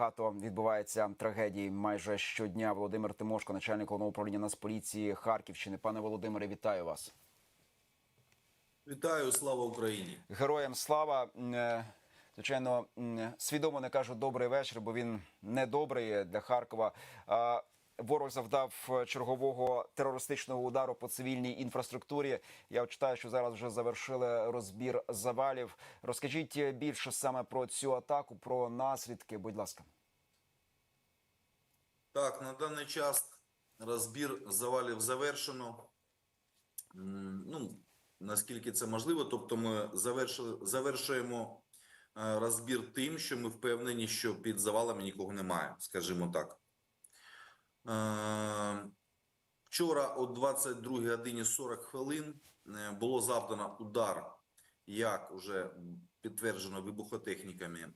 багато відбувається трагедій майже щодня. Володимир Тимошко, начальник головного управління Нацполіції Харківщини. Пане Володимире, вітаю вас. Вітаю, слава Україні! Героям слава. Е, Звичайно, свідомо не кажу добрий вечір, бо він не добрий для Харкова. Ворог завдав чергового терористичного удару по цивільній інфраструктурі. Я читаю, що зараз вже завершили розбір завалів. Розкажіть більше саме про цю атаку, про наслідки. Будь ласка. Так, на даний час розбір завалів завершено. Ну, наскільки це можливо, тобто ми завершили, завершуємо е, розбір тим, що ми впевнені, що під завалами нікого немає, скажімо так. Е, Вчора о 22 годині 40 хвилин е, було завдано удар, як вже підтверджено вибухотехніками е,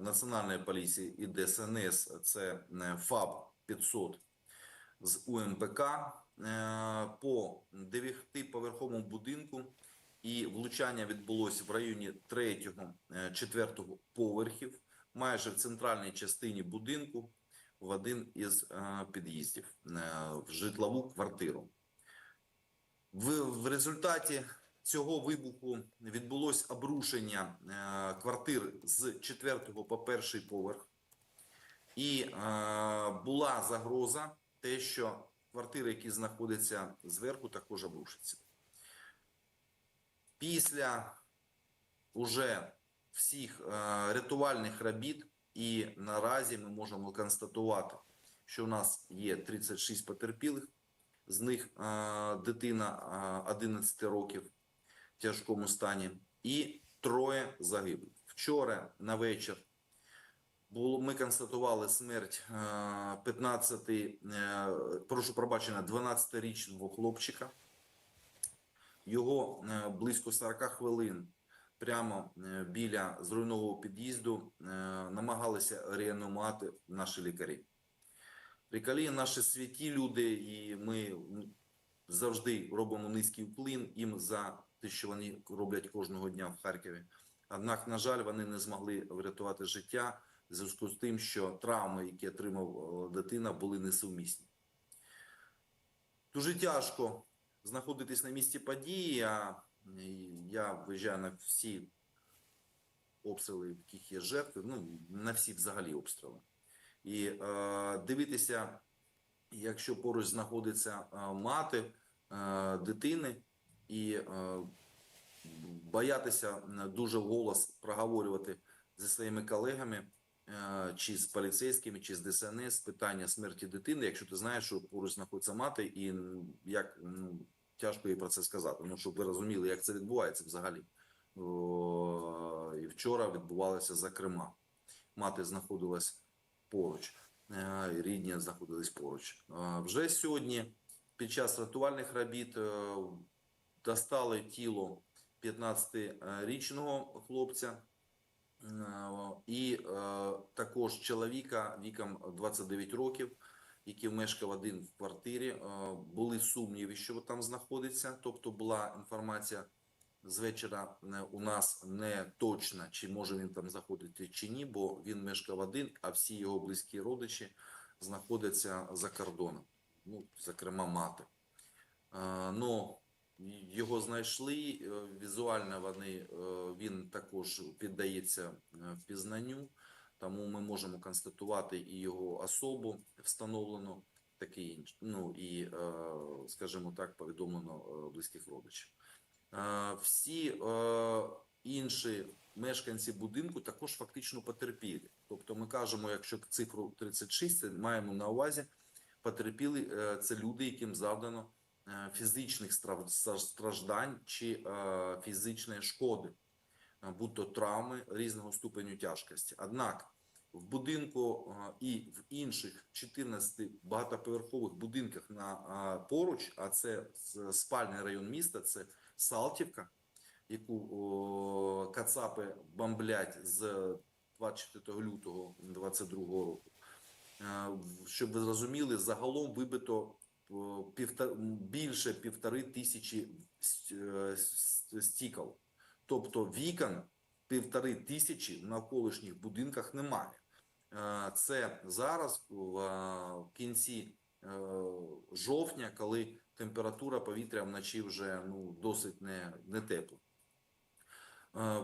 Національної поліції і ДСНС, це е, ФАБ 500 з УМПК по 9-поверховому будинку. І влучання відбулося в районі 3-4 поверхів, майже в центральній частині будинку, в один із е, під'їздів е, в житлову квартиру. В, в результаті цього вибуху відбулось обрушення е, квартир з 4 по перший поверх. І була загроза, те, що квартири, які знаходяться зверху, також обрушаться. Після уже всіх рятувальних робіт, і наразі ми можемо констатувати, що у нас є 36 потерпілих, з них е, дитина е, 11 років в тяжкому стані, і троє загиблих. Вчора на вечір було, ми констатували смерть е, 15, е, прошу пробачення, 12-річного хлопчика. Його е, близько 40 хвилин прямо е, біля зруйнового під'їзду е, намагалися реанімувати наші лікарі. Лікарі наші святі люди, і ми завжди робимо низький вплин їм за те, що вони роблять кожного дня в Харкові. Однак, на жаль, вони не змогли врятувати життя в зв'язку з тим, що травми, які отримав е, дитина, були несумісні. Дуже тяжко знаходитись на місці події. а Я виїжджаю на всі обстріли, в яких є жертви, ну на всі взагалі обстріли. І е, дивитися, якщо поруч знаходиться е, мати е, дитини, і е, боятися дуже вголос проговорювати зі своїми колегами, е, чи з поліцейськими, чи з ДСНС питання смерті дитини, якщо ти знаєш, що поруч знаходиться мати, і як ну, тяжко їй про це сказати. Ну, щоб ви розуміли, як це відбувається взагалі. І вчора відбувалося зокрема. Мати знаходилась поруч, е, і рідні знаходились поруч. Е, Вже сьогодні, під час рятувальних робіт, е, достали тіло 15-річного хлопця. І також чоловіка віком 29 років, який мешкав один в квартирі. Е, Були сумніви, що там знаходиться. Тобто була інформація з вечора е, у нас не точна, чи може він там знаходити чи ні, бо він мешкав один, а всі його близькі родичі знаходяться за кордоном, ну, зокрема, мати. Е, Но його знайшли візуально. Вони він також піддається впізнанню, тому ми можемо констатувати і його особу встановлено, таке інше. Ну і, е, скажімо так, повідомлено е, близьких родичів. Е, Всі інші мешканці будинку також фактично потерпілі. Тобто, ми кажемо, якщо цифру 36, це маємо на увазі потерпіли це люди, яким завдано фізичних страждань чи фізичної шкоди, будь-то травми різного ступеню тяжкості. Однак в будинку е, і в інших 14 багатоповерхових будинках на е, поруч, а це спальний район міста, це Салтівка, яку о, Кацапи бомблять з 24 лютого 2022 року. Е, Щоб ви зрозуміли, загалом вибито більше півтори тисячі е, стікол. Тобто вікон півтори тисячі в навколишніх будинках немає. Е, Це зараз в е, кінці е, жовтня, коли температура повітря вночі вже ну, досить не, не тепла.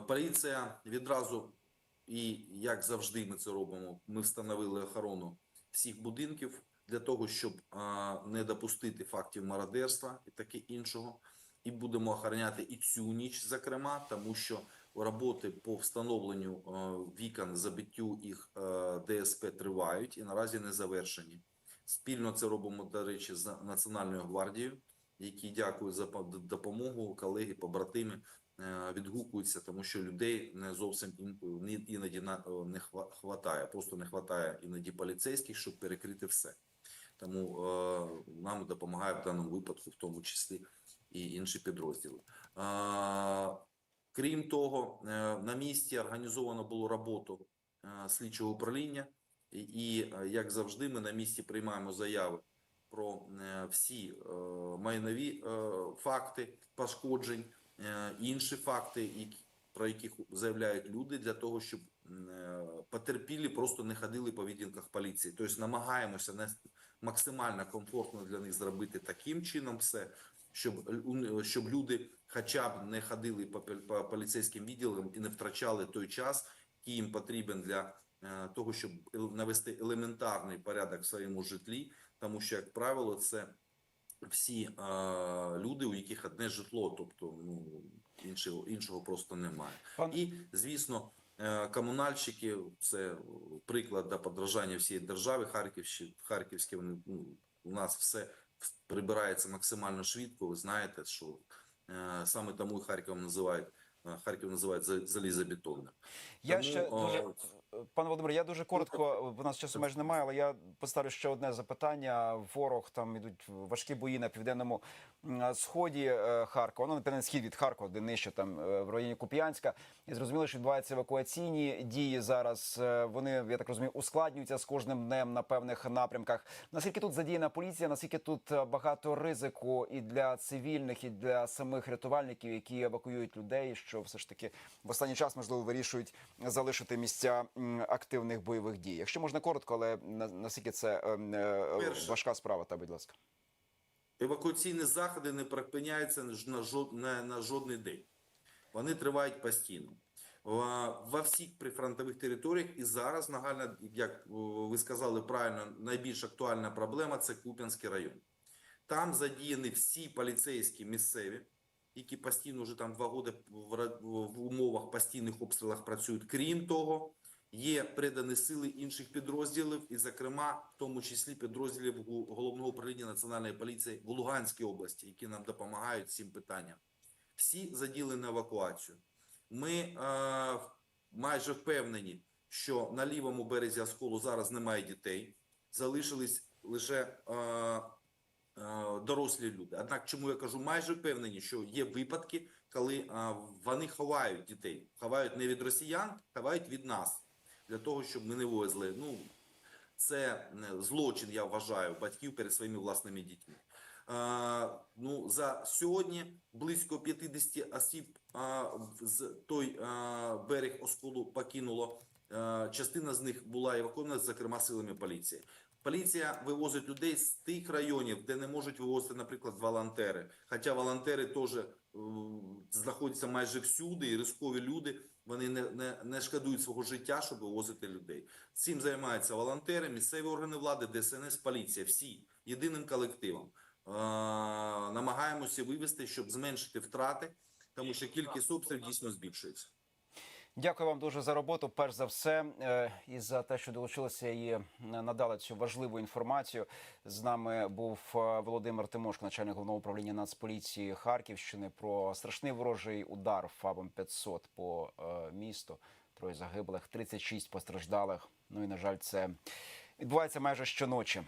Поліція відразу, і як завжди ми це робимо, ми встановили охорону всіх будинків для того, щоб не допустити фактів мародерства і таке іншого. І будемо охороняти і цю ніч, зокрема, тому що роботи по встановленню е, вікон, забиттю їх е, ДСП тривають і наразі не завершені. Спільно це робимо, до речі, з Національною гвардією, які дякую за допомогу. Колеги, побратими е, відгукуються, тому що людей не зовсім іноді не хва- хватає. Просто не хватає іноді поліцейських, щоб перекрити все. Тому е, нам допомагає в даному випадку, в тому числі і інші підрозділи. Крім того, е, на місці організовано було роботу е, слідчого управління, і, е, як завжди, ми на місці приймаємо заяви про всі майнові факти пошкоджень, інші факти, про яких заявляють люди, для того, щоб потерпілі просто не ходили по відділках поліції. Тобто намагаємося максимально комфортно для них зробити таким чином все, щоб, л- щоб люди хоча б не ходили по, по поліцейським відділам і не втрачали той час, який їм потрібен для е, того, щоб навести елементарний порядок в своєму житлі, тому що, як правило, це всі е, люди, у яких одне житло, тобто ну, іншого, іншого просто немає. Пан- І, звісно, е, комунальщики це приклад до подражання всієї держави. Харківщі, Харківські вони ну, у нас все прибирається максимально швидко. Ви знаєте, що е, саме тому Харків називають е, Харків називають за- залізобетонним. Я Тому, ще дуже пане Володимир, я дуже коротко. В нас часу майже немає, але я поставлю ще одне запитання. Ворог там ідуть важкі бої на південному сході е, Харкова. Ну, на південний схід від Харкова, де нижче там е, в районі Куп'янська. І зрозуміло, що відбуваються евакуаційні дії зараз. Е, Вони я так розумію, ускладнюються з кожним днем на певних напрямках. Наскільки тут задіяна поліція? Наскільки тут багато ризику і для цивільних, і для самих рятувальників, які евакуюють людей, що все ж таки в останній час можливо вирішують залишити місця активних бойових дій. Якщо можна коротко, але на- наскільки це ем, е, Перше. важка справа, та будь ласка. Евакуаційні заходи не припиняються на, жод, на, на жодний день. Вони тривають постійно. Во всіх прифронтових територіях і зараз нагальна, як ви сказали правильно, найбільш актуальна проблема це Куп'янський район. Там задіяні всі поліцейські місцеві, які постійно вже там два роки в умовах постійних обстрілах працюють. Крім того, є придані сили інших підрозділів, і, зокрема, в тому числі підрозділів головного управління національної поліції в Луганській області, які нам допомагають цим питанням. Всі заділи на евакуацію. Ми е, майже впевнені, що на лівому березі Осколу зараз немає дітей, залишились лише е, е, дорослі люди. Однак, чому я кажу майже впевнені, що є випадки, коли е, вони ховають дітей, ховають не від росіян, ховають від нас, для того, щоб ми не вивезли. Ну, це е, злочин, я вважаю, батьків перед своїми власними дітьми. Е, ну, за сьогодні близько 50 осіб е, з той е, берег Осколу покинуло. Е, частина з них була евакуована, зокрема силами поліції. Поліція вивозить людей з тих районів, де не можуть вивозити, наприклад, волонтери. Хоча волонтери теж е, знаходяться майже всюди, і рискові люди вони не, не, не шкодують свого життя, щоб вивозити людей. Цим займаються волонтери, місцеві органи влади, ДСНС, поліція, всі єдиним колективом. Е, намагаємося вивести, щоб зменшити втрати, тому що кількість обстрілів дійсно збільшується. Дякую вам дуже за роботу. Перш за все, е, і за те, що долучилися і надали цю важливу інформацію. З нами був е, Володимир Тимошко, начальник головного управління Нацполіції Харківщини, про страшний ворожий удар ФАБом 500 по е, місту. Троє загиблих, 36 постраждалих. Ну і на жаль, це відбувається майже щоночі.